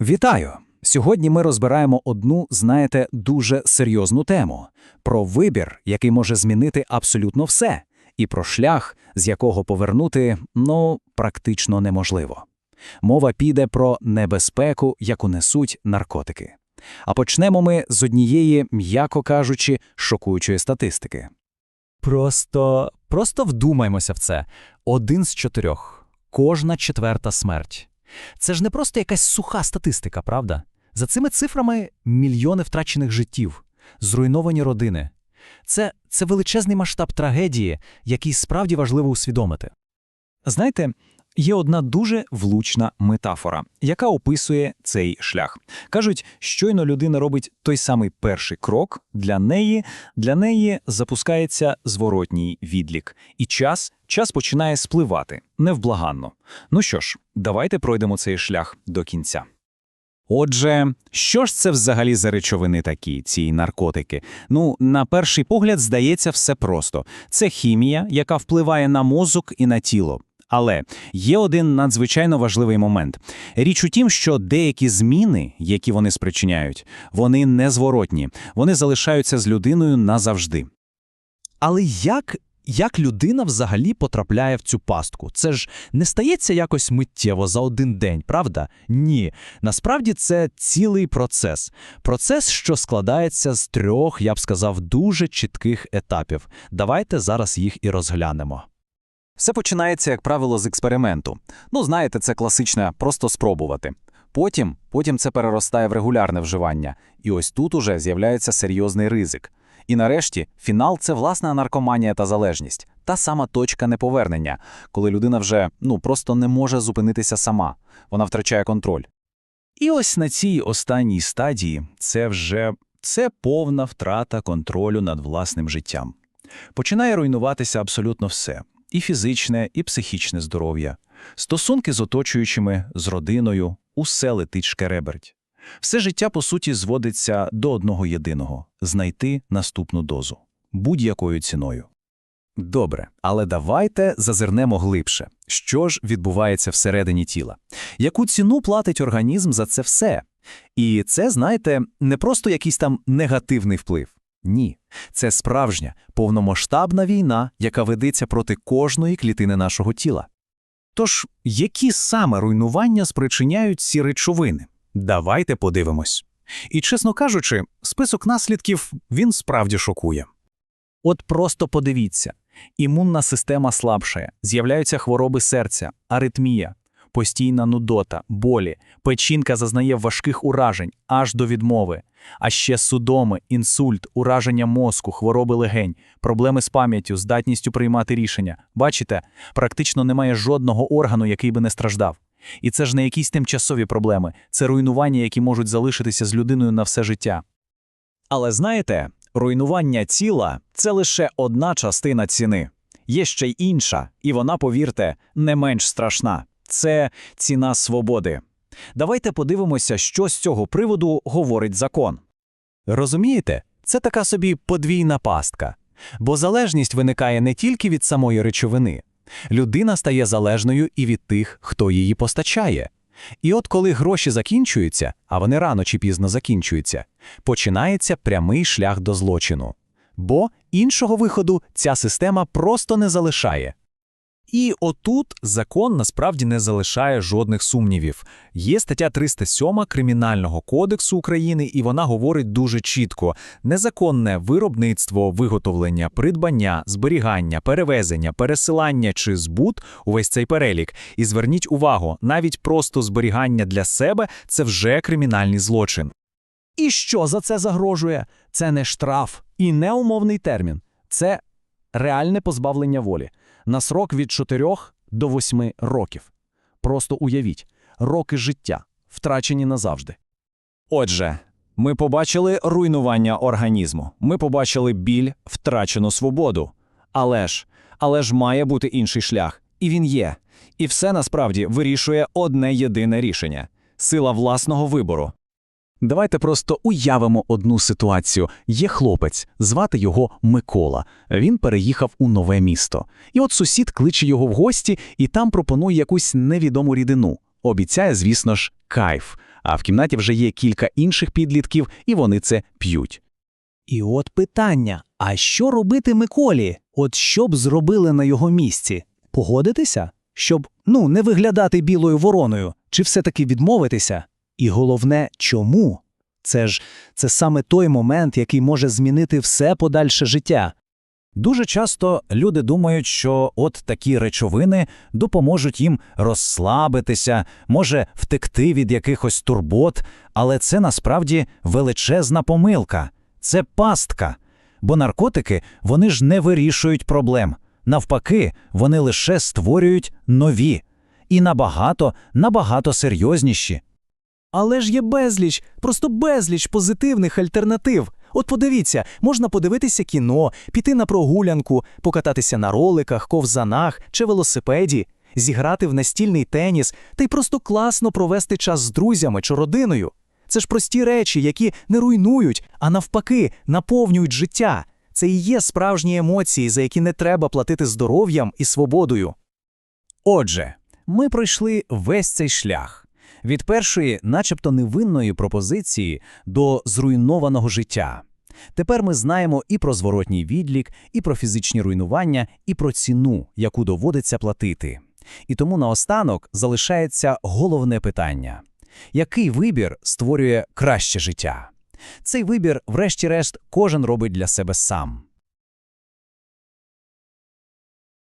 Вітаю! Сьогодні ми розбираємо одну, знаєте, дуже серйозну тему про вибір, який може змінити абсолютно все, і про шлях, з якого повернути, ну, практично неможливо. Мова піде про небезпеку, яку несуть наркотики. А почнемо ми з однієї, м'яко кажучи, шокуючої статистики. Просто, просто вдумаймося в це. Один з чотирьох. Кожна четверта смерть. Це ж не просто якась суха статистика, правда? За цими цифрами мільйони втрачених життів, зруйновані родини. Це, це величезний масштаб трагедії, який справді важливо усвідомити. Знаєте, є одна дуже влучна метафора, яка описує цей шлях. Кажуть, щойно людина робить той самий перший крок, для неї, для неї запускається зворотній відлік, і час, час починає спливати невблаганно. Ну що ж, давайте пройдемо цей шлях до кінця. Отже, що ж це взагалі за речовини такі, ці наркотики? Ну, на перший погляд, здається, все просто. Це хімія, яка впливає на мозок і на тіло. Але є один надзвичайно важливий момент. Річ у тім, що деякі зміни, які вони спричиняють, вони незворотні, вони залишаються з людиною назавжди. Але як, як людина взагалі потрапляє в цю пастку? Це ж не стається якось миттєво за один день, правда? Ні. Насправді це цілий процес. Процес, що складається з трьох, я б сказав, дуже чітких етапів. Давайте зараз їх і розглянемо. Все починається, як правило, з експерименту. Ну, знаєте, це класичне просто спробувати. Потім, потім це переростає в регулярне вживання, і ось тут уже з'являється серйозний ризик. І нарешті фінал це власна наркоманія та залежність, та сама точка неповернення, коли людина вже ну просто не може зупинитися сама, вона втрачає контроль. І ось на цій останній стадії це вже це повна втрата контролю над власним життям. Починає руйнуватися абсолютно все і фізичне, і психічне здоров'я, стосунки з оточуючими, з родиною, усе летить шкереберть. Все життя, по суті, зводиться до одного єдиного знайти наступну дозу будь-якою ціною. Добре, але давайте зазирнемо глибше. Що ж відбувається всередині тіла? Яку ціну платить організм за це все? І це, знаєте, не просто якийсь там негативний вплив. Ні, це справжня, повномасштабна війна, яка ведеться проти кожної клітини нашого тіла. Тож, які саме руйнування спричиняють ці речовини? Давайте подивимось. І, чесно кажучи, список наслідків він справді шокує. От просто подивіться: імунна система слабшає, з'являються хвороби серця, аритмія, постійна нудота, болі, печінка зазнає важких уражень аж до відмови, а ще судоми, інсульт, ураження мозку, хвороби легень, проблеми з пам'яттю, здатністю приймати рішення. Бачите, практично немає жодного органу, який би не страждав. І це ж не якісь тимчасові проблеми, це руйнування, які можуть залишитися з людиною на все життя. Але знаєте, руйнування тіла це лише одна частина ціни. Є ще й інша, і вона, повірте, не менш страшна це ціна свободи. Давайте подивимося, що з цього приводу говорить закон. Розумієте, це така собі подвійна пастка, бо залежність виникає не тільки від самої речовини, людина стає залежною і від тих, хто її постачає. І от коли гроші закінчуються, а вони рано чи пізно закінчуються, починається прямий шлях до злочину. Бо іншого виходу ця система просто не залишає. І отут закон насправді не залишає жодних сумнівів. Є стаття 307 Кримінального кодексу України, і вона говорить дуже чітко: незаконне виробництво, виготовлення, придбання, зберігання, перевезення, пересилання чи збут увесь цей перелік. І зверніть увагу, навіть просто зберігання для себе це вже кримінальний злочин. І що за це загрожує? Це не штраф і не умовний термін, це реальне позбавлення волі на срок від 4 до 8 років. Просто уявіть, роки життя, втрачені назавжди. Отже, ми побачили руйнування організму, ми побачили біль, втрачену свободу. Але ж, але ж має бути інший шлях, і він є. І все насправді вирішує одне єдине рішення сила власного вибору. Давайте просто уявимо одну ситуацію. Є хлопець, звати його Микола. Він переїхав у нове місто. І от сусід кличе його в гості і там пропонує якусь невідому рідину. Обіцяє, звісно ж, кайф. а в кімнаті вже є кілька інших підлітків, і вони це п'ють. І от питання: а що робити Миколі? От що б зробили на його місці? Погодитися? Щоб, ну, не виглядати білою вороною, чи все-таки відмовитися? І головне, чому? Це ж це саме той момент, який може змінити все подальше життя. Дуже часто люди думають, що от такі речовини допоможуть їм розслабитися, може втекти від якихось турбот, але це насправді величезна помилка. Це пастка. Бо наркотики вони ж не вирішують проблем. Навпаки, вони лише створюють нові і набагато, набагато серйозніші. Але ж є безліч, просто безліч позитивних альтернатив. От подивіться, можна подивитися кіно, піти на прогулянку, покататися на роликах, ковзанах чи велосипеді, зіграти в настільний теніс та й просто класно провести час з друзями чи родиною. Це ж прості речі, які не руйнують, а навпаки, наповнюють життя. Це і є справжні емоції, за які не треба платити здоров'ям і свободою. Отже, ми пройшли весь цей шлях від першої, начебто невинної пропозиції до зруйнованого життя. Тепер ми знаємо і про зворотній відлік, і про фізичні руйнування, і про ціну, яку доводиться платити. І тому наостанок залишається головне питання: який вибір створює краще життя? Цей вибір, врешті-решт, кожен робить для себе сам.